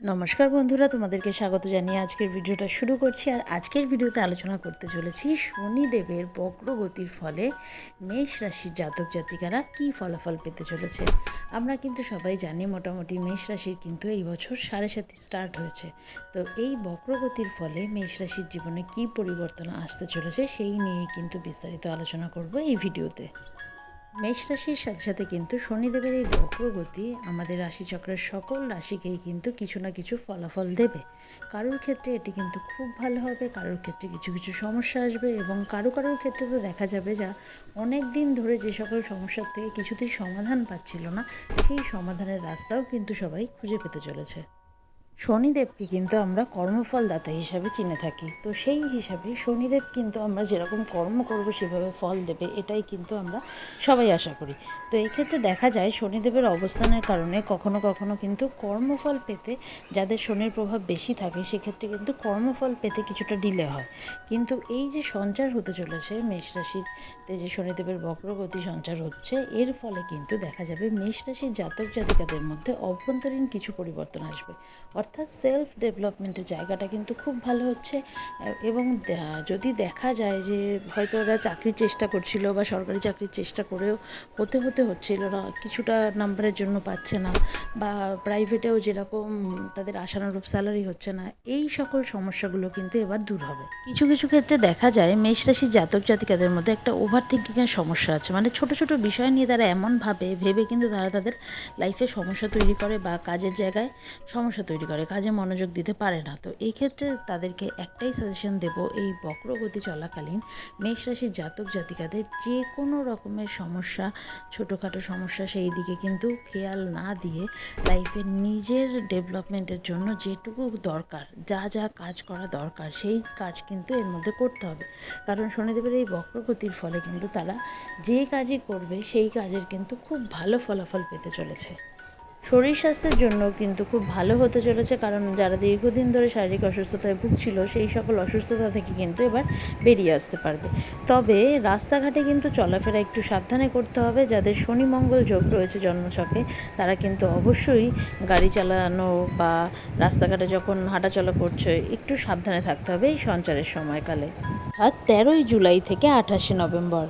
নমস্কার বন্ধুরা, তোমাদেরকে স্বাগত জানিয়ে আজকের ভিডিওটা শুরু করছি। আর আজকের ভিডিওতে আলোচনা করতে চলেছি শনিদেবের বক্রগতির ফলে মেষ রাশির জাতক জাতিকারা কী ফলাফল পেতে চলেছে। আমরা কিন্তু সবাই জানি মোটামুটি মেষ রাশির কিন্তু এই বছর সাড়ে সাথে স্টার্ট হয়েছে। তো এই বক্রগতির ফলে মেষ রাশির জীবনে কী পরিবর্তন আসতে চলেছে সেই নিয়ে কিন্তু বিস্তারিত আলোচনা করব এই ভিডিওতে। মেষ রাশির সাথে সাথে কিন্তু শনিদেবের এই বক্রগতি আমাদের রাশিচক্রের সকল রাশিকেই কিন্তু কিছু না কিছু ফলাফল দেবে। কারোর ক্ষেত্রে এটি কিন্তু খুব ভালো হবে, কারোর ক্ষেত্রে কিছু কিছু সমস্যা আসবে এবং কারও কারোর ক্ষেত্রে তো দেখা যাবে যা অনেক দিন ধরে যে সকল সমস্যার থেকে কিছুতেই সমাধান পাচ্ছিল না, সেই সমাধানের রাস্তাও কিন্তু সবাই খুঁজে পেতে চলেছে। শনিদেবকে কিন্তু আমরা কর্মফলদাতা হিসাবে চিনে থাকি। তো সেই হিসাবে শনিদেব কিন্তু আমরা যেরকম কর্ম করব সেভাবে ফল দেবে, এটাই কিন্তু আমরা সবাই আশা করি। তো এই ক্ষেত্রে দেখা যায় শনিদেবের অবস্থানের কারণে কখনো কখনো কিন্তু কর্মফল পেতে যাদের শনির প্রভাব বেশি থাকে, সেক্ষেত্রে কিন্তু কর্মফল পেতে কিছুটা ডিলে হয়। কিন্তু এই যে সঞ্চার হতে চলেছে মেষ রাশিতে যে শনিদেবের বক্রগতি সঞ্চার হচ্ছে, এর ফলে কিন্তু দেখা যাবে মেষ রাশির জাতক জাতিকাদের মধ্যে অভ্যন্তরীণ কিছু পরিবর্তন আসবে। অর্থাৎ সেলফ ডেভেলপমেন্টের জায়গাটা কিন্তু খুব ভালো হচ্ছে। এবং যদি দেখা যায় যে হয়তো ওরা চাকরির চেষ্টা করছিল বা সরকারি চাকরির চেষ্টা করেও হতে হতে হচ্ছিল না, কিছুটা নাম্বারের জন্য পাচ্ছে না বা প্রাইভেটেও যেরকম তাদের আশানুরূপ স্যালারি হচ্ছে না, এই সকল সমস্যাগুলো কিন্তু এবার দূর হবে। কিছু কিছু ক্ষেত্রে দেখা যায় মেষ রাশির জাতক জাতিকাদের মধ্যে একটা ওভার থিঙ্কিংয়ের সমস্যা আছে। মানে ছোট ছোট বিষয় নিয়ে তারা এমনভাবে ভেবে কিন্তু তারা তাদের লাইফে সমস্যা তৈরি করে বা কাজের জায়গায় সমস্যা তৈরি করে। কাজে মনোযোগ দিতে পারে না। তো এই ক্ষেত্রে তাদেরকে একটাই সাজেশন দেব, এই বক্রগতি চলাকালীন মেষ রাশির জাতক জাতিকাদের যে কোনো রকমের সমস্যা, ছোটোখাটো সমস্যা সেই দিকে কিন্তু খেয়াল না দিয়ে লাইফে নিজের ডেভেলপমেন্টের জন্য যেটুকু দরকার, যা যা কাজ করা দরকার সেই কাজ কিন্তু এর মধ্যে করতে হবে। কারণ শনিদেবের এই বক্রগতির ফলে কিন্তু তারা যে কাজই করবে সেই কাজের কিন্তু খুব ভালো ফলাফল পেতে চলেছে। শরীর স্বাস্থ্যের জন্য কিন্তু খুব ভালো হতে চলেছে, কারণ যারা দীর্ঘদিন ধরে শারীরিক অসুস্থতায় ভুগছিল, সেই সকল অসুস্থতা থেকে কিন্তু এবার বেরিয়ে আসতে পারবে। তবে রাস্তাঘাটে কিন্তু চলাফেরা একটু সাবধানে করতে হবে। যাদের শনি মঙ্গল যোগ রয়েছে জন্মছকে, তারা কিন্তু অবশ্যই গাড়ি চালানো বা রাস্তাঘাটে যখন হাঁটাচলা করছে, একটু সাবধানে থাকতে হবে এই সঞ্চারের সময়কালে। আর তেরোই জুলাই থেকে আঠাশে নভেম্বর।